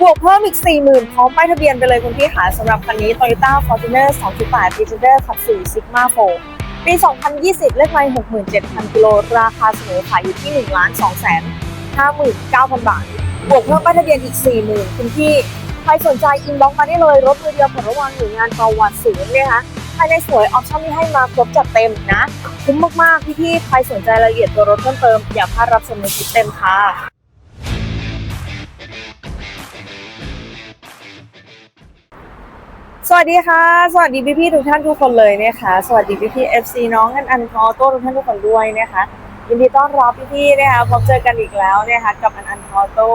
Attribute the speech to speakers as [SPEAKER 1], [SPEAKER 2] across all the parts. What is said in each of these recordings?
[SPEAKER 1] บวกเพิ่มอีก 40,000 พร้อมป้ายทะเบียนไปเลยคุณพี่ค่ะสำหรับคันนี้ Toyota Fortuner 2.8 Defender ขับ4 Sigma 4 ปี 2020 เลขไมล์67,000 กิโล ราคาเสนอขายอยู่ที่ 1 2 5 9 0 0 0 บาท บวกเพิ่มป้ายทะเบียนอีก 40,000 คุณพี่ ใครสนใจอินบ็อกมาได้เลย รถมือเดียวผลระวังอยู่งานประวัติสูงเนี่ยนะคะภายในสวยออปชั่นที่ให้มาครบจัดเต็มนะ คุ้มมากๆพี่ๆใครสนใจรายละเอียดตัวรถเพิ่มเติมอย่าพลาดรับชมในคลิปเต็มค่ะ สวัสดีค่ะ สวัสดีพี่ๆทุกท่านทุกคนเลยนะคะ สวัสดีพี่ๆ FC น้องกันอันคอโต้ทุกท่านทุกคนด้วยนะคะยินดีต้อนรับพี่ๆนะคะพบเจอกันอีกแล้วนะคะกับอันอันคอโต้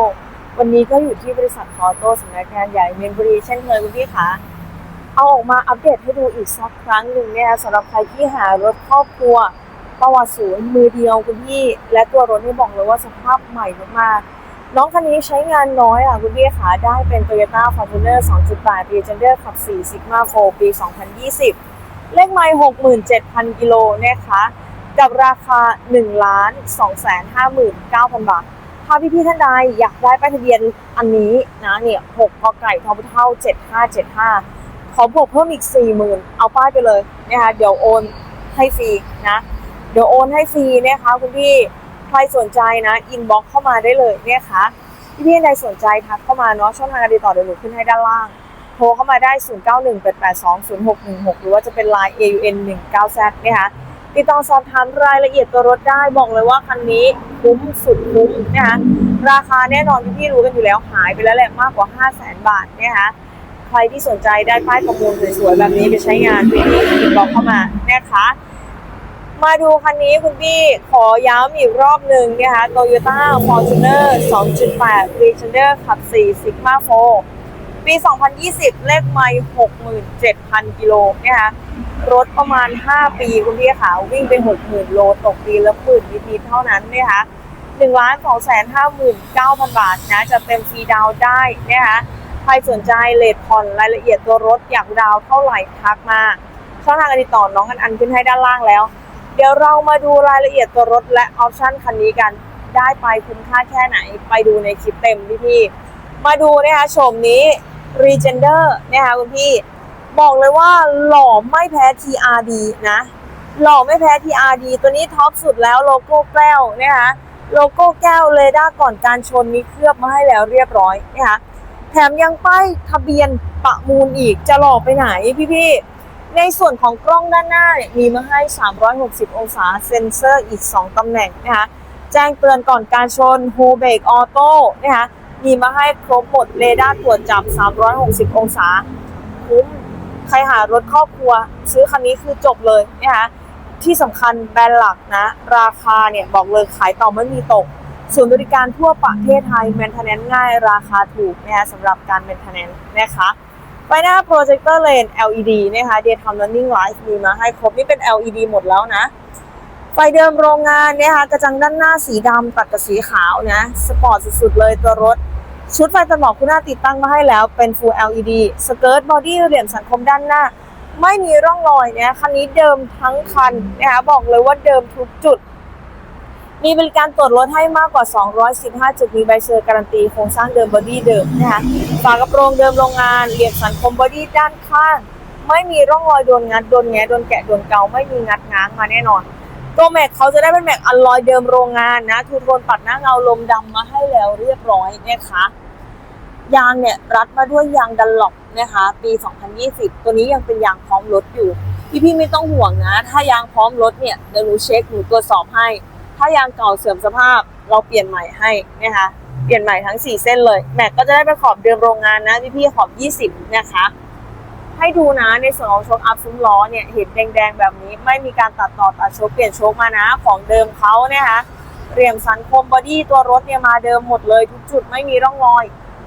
[SPEAKER 1] วันนี้ก็อยู่ที่บริษัทคอโต้สำนักงานใหญ่เมียนบุรีเช่นเคยคุณพี่คะเอาออกมาอัปเดตให้ดูอีกสักครั้งหนึ่งนะคะสำหรับใครที่หารถครอบครัวประวัติศูนย์มือเดียวคุณพี่ และตัวรถนี่บอกเลยว่าสภาพใหม่มากๆ น้องคันนี้ใช้งานน้อยอะคุณพี่ขาได้เป็น Toyota Fortuner 2.8 Legender ขับ 4 Sigma 4 ปี 2020 เลขไมล์67,000 กิโลนะคะกับราคา 1,259,000 บาท ถ้าพี่ๆท่านใดอยากได้ป้ายทะเบียนอันนี้นะเนี่ย6กไก่ทอพุเท่า 7575 ขอบวกเพิ่มอีก 40,000 เอาป้ายไปเลยนะคะเดี๋ยวโอนให้ฟรีนะ เดี๋ยวโอนให้ฟรีนะคะคุณพี่ ใครสนใจนะอินบ็อกเข้ามาได้เลยเนี่ยค่ะพี่พี่ใดสนใจทักเข้ามาเนาะช่องทางการติดต่อเดี๋ยวหนูขึ้นให้ด้านล่าง โทรเข้ามาได้ 0918820616 หรือว่าจะเป็น Line AUN 19 z นะคะติดต่อสอบถามรายละเอียดตัวรถได้บอกเลยว่าคันนี้คุ้มสุดคุ้มนะคะราคาแน่นอนที่พี่รู้กันอยู่แล้วหายไปแล้วแหละมากกว่า 5 0 0 0 0 0 บาทนะคะใครที่สนใจได้ป้ายประมูลสวยๆแบบนี้ไปใช้งานพี่พี่ติดต่อเข้ามานะคะ มาดูคันนี้คุณพี่ขอย้ำอีกรอบหนึ่งนะคะ Toyota Fortuner 2.8 Legender ขับ 4 Sigma 4 ปี 2020 เลขไมล์67,000 กิโลนะคะรถประมาณ 5 ปีคุณพี่ขาวิ่งไป 60,000 โลตกปีละหมื่นนิดๆเท่านั้นนะคะ1,259,000 บาทนะจะเต็มฟรีดาวได้นะคะใครสนใจเลทผ่อนรายละเอียดตัวรถอยากดาวเท่าไหร่ทักมาช่องทางการติดต่อน้องกันอันขึ้นให้ด้านล่างแล้ว เดี๋ยวเรามาดูรายละเอียดตัวรถและออปชั่นคันนี้กัน ได้ไปคุ้มค่าแค่ไหน ไปดูในคลิปเต็มพี่พี่ๆมาดูนะคะโฉมนี้ Regender นะคะคุณพี่ บอกเลยว่าหล่อไม่แพ้ TRD นะ หล่อไม่แพ้ TRD ตัวนี้ท็อปสุดแล้วโลโก้แก้วนะคะโลโก้แก้วเรดาร์ก่อนการชนนี้เคลือบมาให้แล้วเรียบร้อยนะคะแถมยังป้ายทะเบียนประมูลอีกจะหล่อไปไหนพี่พี่ๆ ในส่วนของกล้องด้านหน้าเนี่ยมีมาให้ 360 องศาเซ็นเซอร์อีก 2 ตำแหน่งนะคะแจ้งเตือนก่อนการชน h o b r a k e Auto นะคะมีมาให้ครบหมดเรดาร์ตรวจจับ 360 องศาคุ้มใครหารถครอบครัว ซื้อคันนี้คือจบเลยนะคะที่สำคัญแบรนด์หลักนะ ราคาเนี่ย บอกเลยขายต่อไม่มีตกศูนบริการทั่วประเทศไทยแมนเทนแนนง่าย ราคาถูกนะคะสำหรับการแมนเทนแนนนะคะ ไฟหน้าโปรเจคเตอร์เลน LED นะคะ Daytime Running Light มีมาให้ครบนี่เป็น LED หมดแล้วนะ ไฟเดิมโรงงานนะคะกระจังด้านหน้าสีดำตัดกับสีขาวนะสปอร์ตสุดๆเลยตัวรถ ชุดไฟตัดหมอกคุณหน้าติดตั้งมาให้แล้วเป็น Full LED สเกิร์ตบอดี้เหลี่ยมสังคมด้านหน้า ไม่มีร่องรอยนะคันนี้เดิมทั้งคันนะคะบอกเลยว่าเดิมทุกจุด มีบริการตรวจรถให้มากกว่า 215 จุด มีใบเซอร์การันตี โครงสร้างเดิมบอดี้เดิมนะคะฝากระโปรงเดิมโรงงาน เหลี่ยมสันคมบอดี้ด้านข้าง ไม่มีร่องรอยโดนงัด โดนแงะโดนแกะ โดนเกา ไม่มีงัดง้างมาแน่นอนตัวแม็กเขาจะได้เป็นแม็กอัลลอยเดิมโรงงานนะทูโทนปัดหน้าเงาลมดำมาให้แล้วเรียบร้อยนะคะยางเนี่ยรัดมาด้วยยางดันหลบนะคะ ปี 2020 ตัวนี้ยังเป็นยางพร้อมรถอยู่ พี่พี่ไม่ต้องห่วงนะ ถ้ายางพร้อมรถเนี่ยเดี๋ยวหนูเช็คหนูตรวจสอบให้ ถ้ายางเก่าเสื่อมสภาพเราเปลี่ยนใหม่ให้นะคะเปลี่ยนใหม่ทั้ง 4 เส้นเลยแม็กก็จะได้เป็นขอบเดิมโรงงานนะพี่พี่ๆขอบ 20 นะคะ ให้ดูนะในส่วนของโชคอัพซุ้มล้อเนี่ยเห็นแดงๆแบบนี้ไม่มีการตัดต่อตัดโชคเปลี่ยนโชคมานะของเดิมเขานะคะเหลี่ยมสันคมบอดี้ตัวรถเนี่ยมาเดิมหมดเลยทุกจุดไม่มีร่องรอย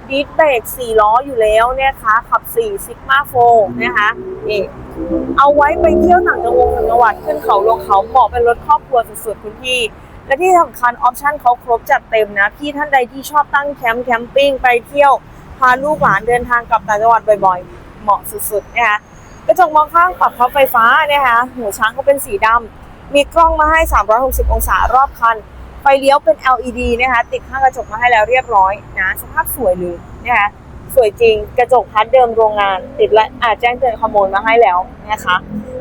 [SPEAKER 1] ดิสเบรก4ล้ออยู่แล้วนะคะขับ4 Sigma 4นะคะนี่เอาไว้ไปเที่ยวต่างจังหวัดต่างจังหวัดขึ้นเขาลงเขาเหมาะเป็นรถครอบครัวสุดๆคุณพี่ และที่สำคัญออปชั่นเขาครบจัดเต็มนะพี่ท่านใดที่ชอบตั้งแคมป์แคมปิ้งไปเที่ยว พาลูกหลานเดินทางกลับต่างจังหวัดบ่อยๆ เหมาะสุดๆนะคะกระจกมองข้างปรับพับไฟฟ้านะคะหูช้างก็เป็นสีดำมีกล้องมาให้ 360 องศารอบคันไฟเลี้ยวเป็น LED นะคะติดข้างกระจกมาให้แล้วเรียบร้อยนะสภาพสวยเลยนะคะสวยจริงกระจกพัดเดิมโรงงาน ติดและอาจแจ้งเตือนขโมยมาให้แล้วนะคะ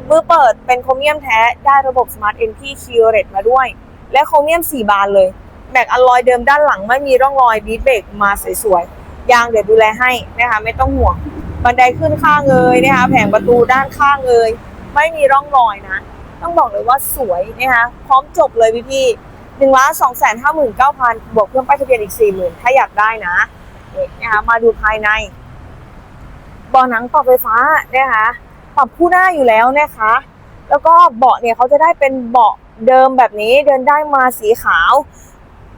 [SPEAKER 1] มือเปิดเป็นโครเมียมแท้ได้ระบบ Smart Entry k e y r e t มาด้วย และโครเมียม 4 บานเลยแบกอลลอยเดิมด้านหลังไม่มีร่องรอยดีดเบรกมาสวยๆ ยางเดี๋ยวดูแลให้นะคะไม่ต้องห่วง บันไดขึ้นข้างเอยนะคะแผงประตูด้านข้างเอยไม่มีร่องรอยนะ ต้องบอกเลยว่าสวยนะคะพร้อมจบเลยพี่พี่หนึ่งล้านสองแสนห้าหมื่นเก้าพันบวกเพิ่มป้ายทะเบียนอีกสี่หมื่นถ้าอยากได้นะนี่นะคะมาดูภายในเบาะหนังปรับไฟฟ้านะคะปรับคู่หน้าอยู่แล้วนะคะ แล้วก็เบาะเนี่ยเขาจะได้เป็นเบาะ เดิมแบบนี้เดินได้มาสีขาว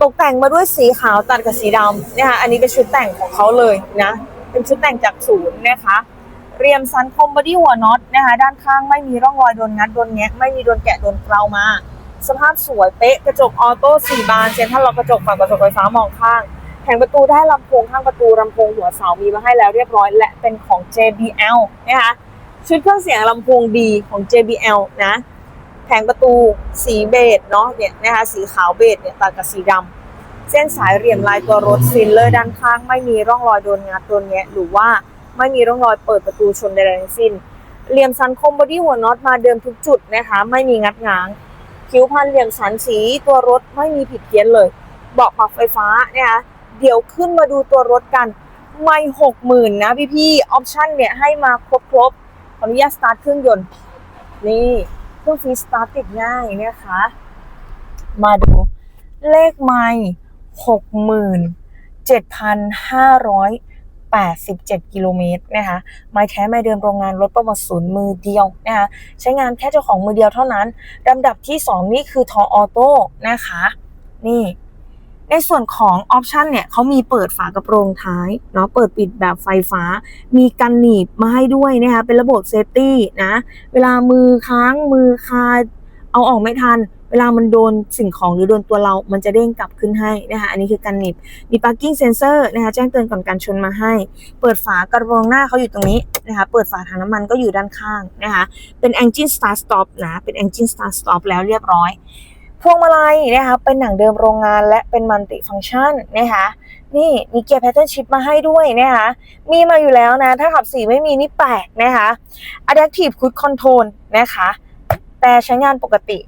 [SPEAKER 1] ตกแต่งมาด้วยสีขาวตัดกับสีดำนะคะอันนี้เป็นชุดแต่งของเขาเลยนะ เป็นชุดแต่งจากศูนย์นะคะเรียมซันคมบอดี้หัวน็อตนะคะด้านข้างไม่มีร่องรอยโดนงัดโดนแงะไม่มีโดนแกะโดนเกลามา สภาพสวยเป๊ะกระจกออโต้สี่บานเซ็นทรัลล็อกกระจกฝั่งกระจกไฟฟ้ามองข้างแผงประตูได้ลำโพงข้างประตูลำโพงหัวเสามีมาให้แล้วเรียบร้อย และเป็นของ JBL นะคะชุดเครื่องเสียงลำโพงดีของ JBL นะ แผงประตูสีเบจเนาะเนี่ยนะคะสีขาวเบจเนี่ยตัดกับสีดำเส้นสายเหลี่ยมลายตัวรถฟิลเลอร์ด้านข้างไม่มีร่องรอยโดนงัดโดนแงะหรือว่าไม่มีร่องรอยเปิดประตูชนใดๆทั้งสิ้น เหลี่ยมสันคมบอดี้หัวน็อตมาเดิมทุกจุดนะคะไม่มีงัดง้าง คิ้วพันเหลี่ยมสันสีตัวรถไม่มีผิดเพี้ยนเลยเบาะปรับไฟฟ้าเนี่ยนะเดี๋ยวขึ้นมาดูตัวรถกันไม่หกหมื่นนะพี่พี่ออปชั่นเนี่ยให้มาครบครบๆขออนุญาตสตาร์ทเครื่องยนต์นี่ เครื่องฟรีสตาร์ทติดง่ายนะคะ มาดูเลขไม่หกหมื่นเจ็ดพันห้าร้อยแปดสิบเจ็ดกิโลเมตรนะคะไม้แท้ไม้เดิมโรงงานรถประวัติศูนย์มือเดียวนะคะใช้งานแค่เจ้าของมือเดียวเท่านั้นลำดับที่สองนี่คือทอออโต้นะคะ นี่ ในส่วนของออปชันเนี่ยเขามีเปิดฝากระโปรงท้ายเนาะเปิดปิดแบบไฟฟ้า มีกันหนีบมาให้ด้วยนะคะเป็นระบบเซฟตี้นะ เวลามือค้างมือคาเอาออกไม่ทัน เวลามันโดนสิ่งของหรือโดนตัวเรา มันจะเด้งกลับขึ้นให้นะคะอันนี้คือกันหนีบมี parking sensor นะคะแจ้งเตือนก่อนการชนมาให้ เปิดฝากระโปรงหน้าเขาอยู่ตรงนี้นะคะเปิดฝาถังน้ำมันก็อยู่ด้านข้างนะคะเป็น engine start stop นะเป็น engine start stop แล้วเรียบร้อย พวงมาลัยนะคะเป็นหนังเดิมโรงงานและเป็นมัลติฟัง c t ชันนะคะนี่มีเกียร์ pattern shift มาให้ด้วยนะคะมีมาอยู่แล้วนะ ถ้าขับสีไม่มีนี่แปลกนะคะ adaptive cruise control นะคะ แต่ใช้งานปกติ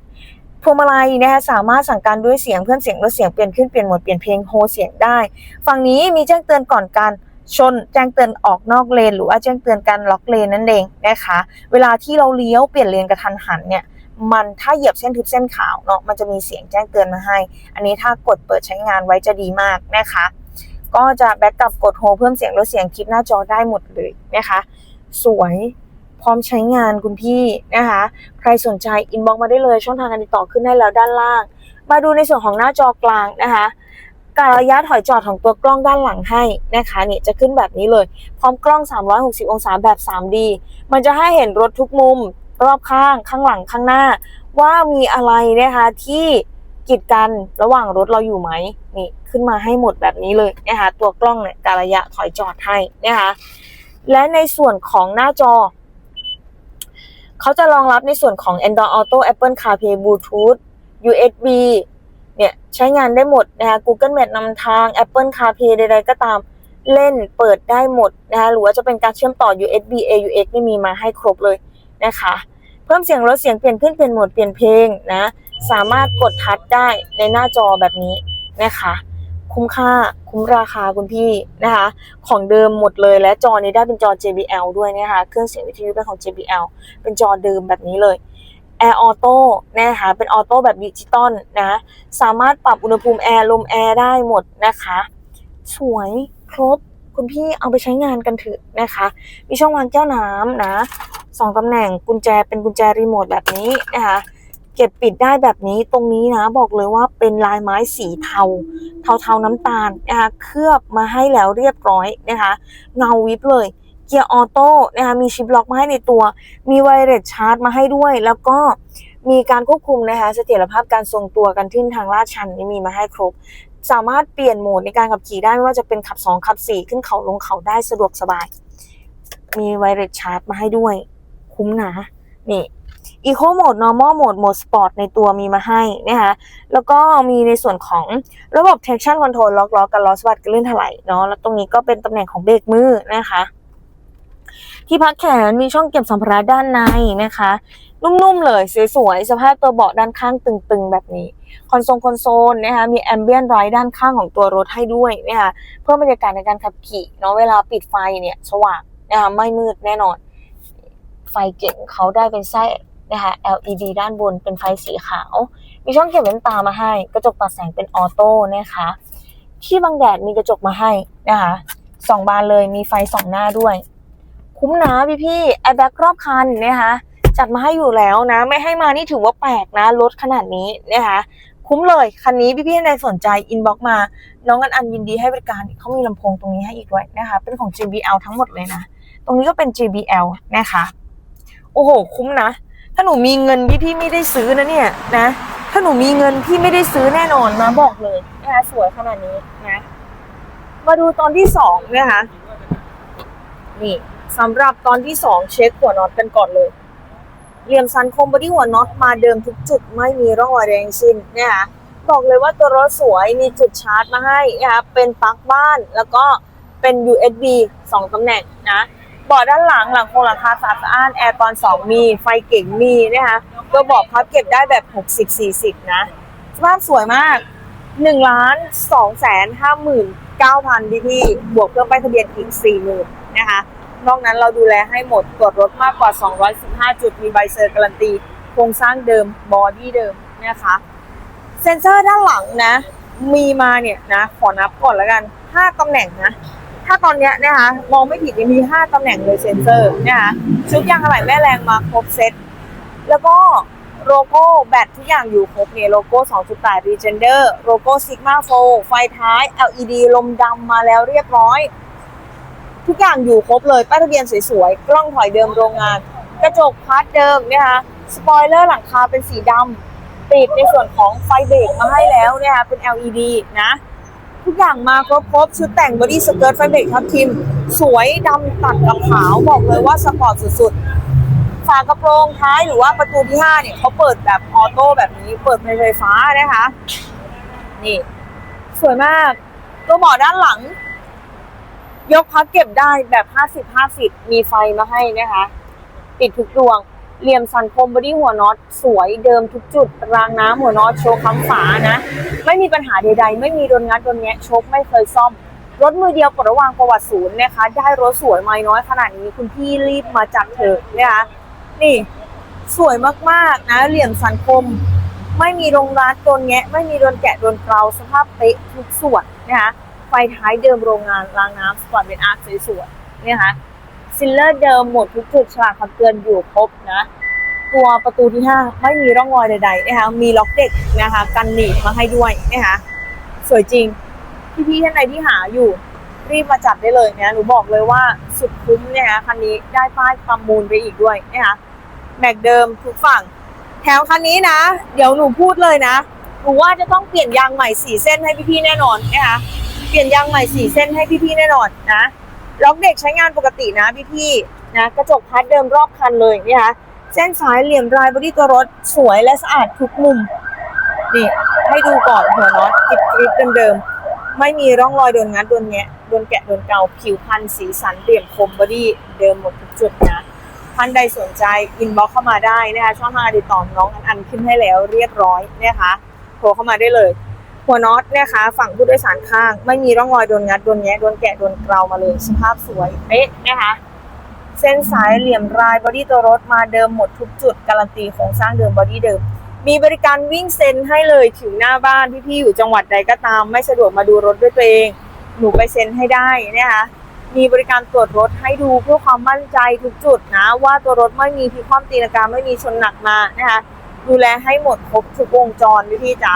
[SPEAKER 1] พวงมาลัยนะคะสามารถสั่งการด้วยเสียงเพื่อนเสียงลดเสียงเปลี่ยนขึ้นเปลี่ยนโหมดเปลี่ยนเพลงโฮเสียงได้ ฝั่งนี้มีแจ้งเตือนก่อนการชนแจ้งเตือนออกนอกเลน หรือว่าแจ้งเตือนการล็อกเลนนั่นเองนะคะ เวลาที่เราเลี้ยวเปลี่ยนเลนกระทันหันเนี่ย มันถ้าเหยียบเส้นทึบเส้นขาวเนาะมันจะมีเสียงแจ้งเตือนมาให้ อันนี้ถ้ากดเปิดใช้งานไว้จะดีมากนะคะ ก็จะแบ็กกับกดโฮเพิ่มเสียงลดเสียงคลิปหน้าจอได้หมดเลยนะคะ สวยพร้อมใช้งานคุณพี่นะคะ ใครสนใจอินบ็อกมาได้เลย ช่องทางการติดต่อขึ้นให้แล้วด้านล่าง มาดูในส่วนของหน้าจอกลางนะคะการระยะถอยจอดของตัวกล้องด้านหลังให้นะคะนี่จะขึ้นแบบนี้เลย พร้อมกล้อง 360 องศาแบบ 3D มันจะให้เห็นรถทุกมุม รอบข้างข้างหลังข้างหน้า ว่ามีอะไรนะคะที่กีดกันระหว่างรถเราอยู่ไหมนี่ขึ้นมาให้หมดแบบนี้เลยนะคะตัวกล้องเนี่ยการะยะถอยจอดให้นะคะและในส่วนของหน้าจอ เขาจะรองรับในส่วนของ Android Auto Apple CarPlay Bluetooth USB เนี่ยใช้งานได้หมดนะคะ Google Map นำทาง Apple CarPlay ใดๆก็ตามเล่นเปิดได้หมดนะคะหรือว่าจะเป็นการเชื่อมต่อ USB AUX นี่มีมาให้ครบเลย นะคะ เพิ่มเสียงลดเสียงเปลี่ยนขึ้นเปลี่ยนโหมดเปลี่ยนเพลงนะ สามารถกดทัชได้ในหน้าจอแบบนี้นะคะ คุ้มค่าคุ้มราคาคุณพี่นะคะ ของเดิมหมดเลยและจอนี้ได้เป็นจอ JBL ด้วยนะคะเครื่องเสียงวิทยุเป็นของ JBL เป็นจอเดิมแบบนี้เลย Air Auto นะคะเป็นออโต้แบบดิจิตอลนะสามารถปรับอุณหภูมิแอร์ลมแอร์ได้หมดนะคะ สวยครบคุณพี่เอาไปใช้งานกันเถอะนะคะ มีช่องวางแก้วน้ำนะ สองตำแหน่งกุญแจเป็นกุญแจรีโมทแบบนี้นะคะเก็บปิดได้แบบนี้ตรงนี้นะบอกเลยว่าเป็นลายไม้สีเทา เทาๆน้ำตาลนะคะเคลือบมาให้แล้วเรียบร้อยนะคะเงาวิบเลยเกียร์ออโต้นะคะมีชิปล็อกมาให้ในตัว มีไวเลสชาร์จมาให้ด้วย แล้วก็มีการควบคุมนะคะเสถียรภาพการทรงตัวกันขึ้นทางลาดชันนี่มีมาให้ครบ สามารถเปลี่ยนโหมดในการขับขี่ได้ไม่ว่าจะเป็นขับ 2 ขับ 4 ขึ้นเขาลงเขาได้สะดวกสบาย มีไวเลสชาร์จมาให้ด้วย คุ้มนะนี่ Eco Mode Normal Mode Mode Sport ในตัวมีมาให้นะคะแล้วก็มีในส่วนของระบบ traction control ล็อกล้อกันล้อสะบัดกันลื่นถลายเนาะแล้วตรงนี้ก็เป็นตำแหน่งของเบรกมือนะคะที่พักแขนมีช่องเก็บสัมภาระด้านในนะคะ นุ่มๆเลยสวยๆสภาพตัวเบาะด้านข้างตึงๆ แบบนี้ คอนโซลคอนโซลนะคะมีแอมเบียนไรด้านข้างของตัวรถให้ด้วยนะคะเพื่อบรรยากาศในการขับขี่เนาะเวลาปิดไฟเนี่ยสว่างนะคะไม่มืดแน่นอน เก่งเขาได้เป็นไส้นะคะ LED ด้านบนเป็นไฟสีขาว มีช่องเก็บแว่นตามาให้ กระจกตัดแสงเป็นออโต้นะคะ ที่บังแดดมีกระจกมาให้นะคะสองบานเลยมีไฟสองหน้าด้วย คุ้มนะพี่พี่แอร์แบ็กรอบคันนะคะจัดมาให้อยู่แล้วนะ ไม่ให้มานี่ถือว่าแปลกนะรถขนาดนี้นะคะคุ้มเลย คันนี้พี่พี่ในสนใจอินบ็อกมา น้องกันอันยินดีให้บริการเขามีลำโพงตรงนี้ให้อีกด้วยนะคะ เป็นของ JBL ทั้งหมดเลยนะ ตรงนี้ก็เป็น JBL นะคะ โอ้โห คุ้มนะ ถ้าหนูมีเงินพี่พี่ไม่ได้ซื้อนะเนี่ยนะ ถ้าหนูมีเงินพี่ไม่ได้ซื้อแน่นอนนะบอกเลยนะคะสวยขนาดนี้นะ มาดูตอนที่สองนะคะนี่สำหรับตอนที่สองเช็คหัวน็อตกันก่อนเลยเหลี่ยมสันคมบอดี้หัวน็อตมาเดิมทุกจุดไม่มีร่องรอยแดงสิ้นนะคะบอกเลยว่าตัวรถสวยมีจุดชาร์จมาให้นะคะเป็นปลั๊กบ้านแล้วก็เป็น USB 2ตำแหน่งนะ เบาะด้านหลังหลังโครงหลังคาสะอาดสะอานแอร์ตอน 2 มี ไฟเก่งมีนะคะตัวเบาะพับเก็บได้แบบ 60-40 นะสภาพสวยมาก1ล้าน2แสน5หมื่น9,000พี่พี่บวกเพิ่มไปายทะเบียนอีก40,000นะคะนอกนั้นเราดูแลให้หมดตรวจรถมากกว่า 215 จุดมีใบเซอร์การันตี โครงสร้างเดิมบอดี้เดิมนะคะเซ็นเซอร์ด้านหลังนะ มีมาเนี่ยนะ ขอนับก่อนแล้วกัน 5ตำแหน่งนะ ถ้าตอนเนี้ยนะคะมองไม่ผิดเนี่ยมี5ตำแหน่งเลยเซนเซอร์นะคะชุดยางอะไหล่แม่แรงมาครบเซ็ตแล้วก็โลโก้แบตทุกอย่างอยู่ครบเนี่ยโลโก้2.8 Regender โลโก้ Sigma 4ไฟท้าย LED ลมดำมาแล้วเรียบร้อย ทุกอย่างอยู่ครบเลยป้ายทะเบียนสวยๆ กล้องถอยเดิมโรงงาน กระจกพาร์ทเดิมนะคะสปอยเลอร์หลังคาเป็นสีดำติดในส่วนของไฟเบรกมาให้แล้วนะคะเป็น LED นะ ทุกอย่างมาครบชุดแต่งบอดี้สเกิร์ตไฟเบรกทับทิม สวยดำตัดกับขาวบอกเลยว่าสปอร์ตสุดๆ ฝากระโปรงท้ายหรือว่าประตูที่ 5 เนี่ยเขาเปิดแบบออโต้แบบนี้เปิดเป็นไฟฟ้านะคะ นี่ สวยมากตัวเบาะด้านหลัง ยกพับเก็บได้แบบ 50 50 มีไฟมาให้นะคะ ติดทุกดวง เหลี่ยมสันคมบอดี้หัวน็อตสวยเดิมทุกจุด รางน้ำหัวน็อตโชว์คำฝานะ ไม่มีปัญหาใดๆ ไม่มีโดนงัดโดนแงะโชคไม่เคยซ่อม รถมือเดียวปลดระวางประวัติศูนย์นะคะ ได้รถสวยไม่น้อยขนาดนี้คุณพี่รีบมาจัดเถอะนะคะนี่สวยมากๆนะเหลี่ยมสันคม ไม่มีรงรัดโดนแงะ ไม่มีโดนแกะโดนเกลาสภาพเป๊ะทุกส่วนนะคะไฟท้ายเดิมโรงงานรางน้ำสปอร์ตเป็นอาร์คสวยๆเนี่ยนะคะ ซิลเลอร์เดิมหมดทุกจุดฉลากคำเตือนอยู่ครบนะ ตัวประตูที่ 5 ไม่มีร่องรอยใดๆนะคะมีล็อกเด็กนะคะกันหนีบมาให้ด้วยนะคะสวยจริง พี่ๆท่านใดที่หาอยู่รีบมาจัดได้เลยนะหนูบอกเลยว่าสุดคุ้มนี่ยนะคันนี้ได้ป้ายประมูลไปอีกด้วยนะคะแม็กเดิมทุกฝั่ง แถมคันนี้นะ เดี๋ยวหนูพูดเลยนะหนูว่าจะต้องเปลี่ยนยางใหม่สี่เส้นให้พี่ๆแน่นอนนะคะเปลี่ยนยางใหม่สี่เส้นให้พี่ๆแน่นอนนะ ล็อกเด็กใช้งานปกตินะพี่ๆนะกระจกพัดเดิมรอบคันเลยนะคะเส้นสายเหลี่ยมรายบอดี้ตัวรถสวยและสะอาดทุกมุมนี่ให้ดูก่อนหัวน็อตกริบกริบเดิมๆไม่มีร่องรอยโดนงัดโดนแงะโดนแกะโดนเกาผิวพันธ์สีสันเหลี่ยมคมบอดี้เดิมหมดทุกจุดนะท่านใดสนใจอินบ็อกเข้ามาได้นะคะช่องทางติดต่อน้องอันอันขึ้นให้แล้วเรียบร้อยนะคะโทรเข้ามาได้เลย หัวน็อตนี่ยคะฝั่งผู้โดยสารข้าง ไม่มีร่องรอยโดนงัดโดนแงะโดนแกะโดนเกลามาเลยสภาพสวยเป๊ะนะคะเส้นสายเหลี่ยมรายบอดี้ตัวรถมาเดิมหมดทุกจุดการันตีโครงสร้างเดิมบอดี้เดิม มีบริการวิ่งเซ็นให้เลยถึงหน้าบ้านพี่ๆอยู่จังหวัดใดก็ตาม ไม่สะดวกมาดูรถด้วยตัวเอง หนูไปเซ็นให้ได้นะคะมีบริการตรวจรถให้ดูเพื่อความมั่นใจทุกจุดนะ ว่าตัวรถไม่มีพิคว่ำตีลังกาไม่มีชนหนักมานะคะดูแลให้หมดครบทุกวงจรพี่ๆจ๋า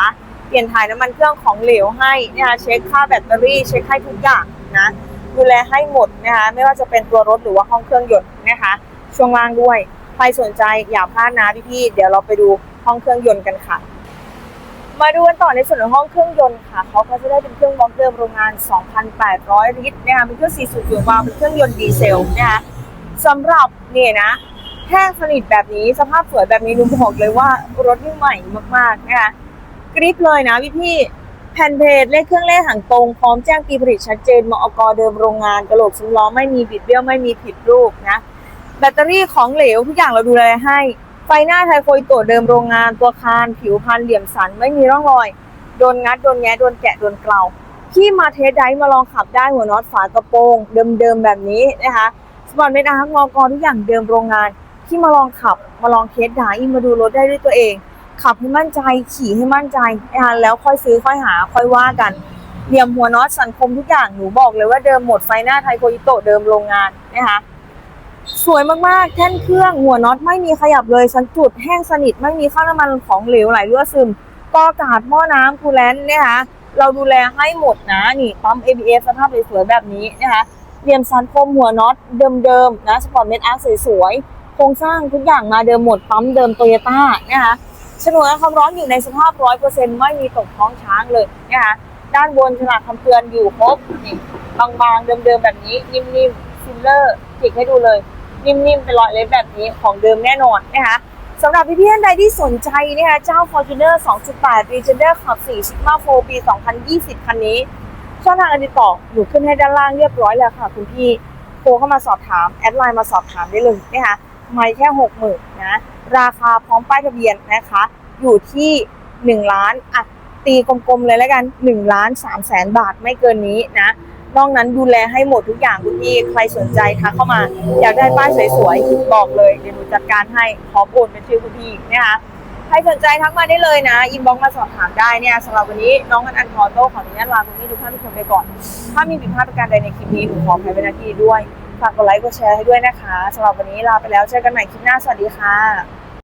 [SPEAKER 1] เปลี่ยนถ่ายน้ำมันเครื่องของเหลวให้นะคะเช็คค่าแบตเตอรี่เช็คให้ทุกอย่างนะดูแลให้หมดนะคะไม่ว่าจะเป็นตัวรถหรือว่าห้องเครื่องยนต์นะคะช่วงล่างด้วยใครสนใจอย่าพลาดนะพี่ๆเดี๋ยวเราไปดูห้องเครื่องยนต์กันค่ะ มาดูกันต่อในส่วนของห้องเครื่องยนต์ค่ะเขาก็จะได้เป็นเครื่องบล็อกเดิมโรงงาน 2,800 ลิตรนะคะเป็นเครื่อง4สูบวาล์วเป็นเครื่องยนต์ดีเซลนะคะสำหรับเนี่ยนะแห้งสนิทแบบนี้สภาพสวยแบบนี้นุ้บอกเลยว่ารถนี่ใหม่มากๆนะคะ กริปเลยนะพี่พี่แผ่นเพจเลขเครื่องเลขหางตรงพร้อมแจ้งปีผลิตชัดเจนมอกเดิมโรงงานกระโหลกซุ้มล้อไม่มีบิดเบี้ยวไม่มีผิดรูปนะ แบตเตอรี่ของเหลวทุกอย่างเราดูแลให้ ไฟหน้าไทโคอิโตะเดิมโรงงานตัวคานผิวพันเหลี่ยมสันไม่มีร่องรอย โดนงัดโดนแงะโดนแกะโดนเกลาพี่มาเทสไดฟ์มาลองขับได้หัวน็อตฝากระโปรง เดิมๆแบบนี้นะคะสปอร์ตเมดอาร์งอกอทุกอย่างเดิมโรงงาน ที่มาลองขับมาลองเทสไดฟ์มาดูรถได้ด้วยตัวเอง ขับให้มั่นใจ ขี่ให้มั่นใจนะคะแล้วค่อยซื้อค่อยหาค่อยว่ากันเหลี่ยมหัวน็อตสันคมทุกอย่างหนูบอกเลยว่าเดิมหมดไฟหน้าไทโคอิโตะเดิมโรงงานนะคะสวยมากๆ แท่นเครื่องหัวน็อตไม่มีขยับเลยสันจุดแห้งสนิทไม่มีข้าวน้ำมันของเหลวไหลรั่วซึมกออากาศหม้อน้ำคูลแลนต์นะคะเราดูแลให้หมดนะนี่ปั๊ม ABS สภาพสวยๆแบบนี้นะคะเหลี่ยมสันคมหัวน็อตเดิมๆนะสปอร์ตเมดอาร์สวยๆโครงสร้างทุกอย่างมาเดิมหมดปั๊มเดิมโตโยต้านะคะ ฉนวนความร้อนอยู่ในสภาพร้อยเปอร์เซ็นต์ไม่มีตกท้องช้างเลยนะคะด้านบนฉลากคำเตือนอยู่ครบนี่บางๆเดิมๆแบบนี้ นิ่มๆซิลเลอร์จิกให้ดูเลย นิ่มๆเป็นรอยเล็บแบบนี้ของเดิมแน่นอนนะคะสำหรับพี่ๆท่านใดที่สนใจนะคะเจ้า Fortuner 2.8 Legender ขับ4 Sigma 4 ปี 2020 คันนี้ช่องทางการติดต่อหนูขึ้นให้ด้านล่างเรียบร้อยแล้วค่ะคุณพี่โทรเข้ามาสอบถาม แอดไลน์มาสอบถามได้เลยนะคะไม่แค่60,000นะ ราคาพร้อมป้ายทะเบียนนะคะ อยู่ที่1ล้านอะตีกลมๆเลยแล้วกัน1ล้าน3แสนบาทไม่เกินนี้นะ นอกนั้นดูแลให้หมดทุกอย่างคุณพี่ใครสนใจทักเข้ามา อยากได้ป้ายสวยๆ บอกเลยเดี๋ยวหนูจัดการให้พร้อมโอนเป็นชื่อคุณพี่นะคะใครสนใจทักมาได้เลยนะอินบ็อกมาสอบถามได้เนี่ยสำหรับวันนี้น้องกันอันคอโต้ขออนุญาตลาคุณพี่ทุกท่านทุกคนไปก่อน ถ้ามีผิดพลาดประการใดในคลิปนี้หนูขออภัยเป็นหน้าที่ด้วยฝากกดไลค์กดแชร์ให้ด้วยนะคะสำหรับวันนี้ลาไปแล้วเจอกันใหม่คลิปหน้าสวัสดีค่ะ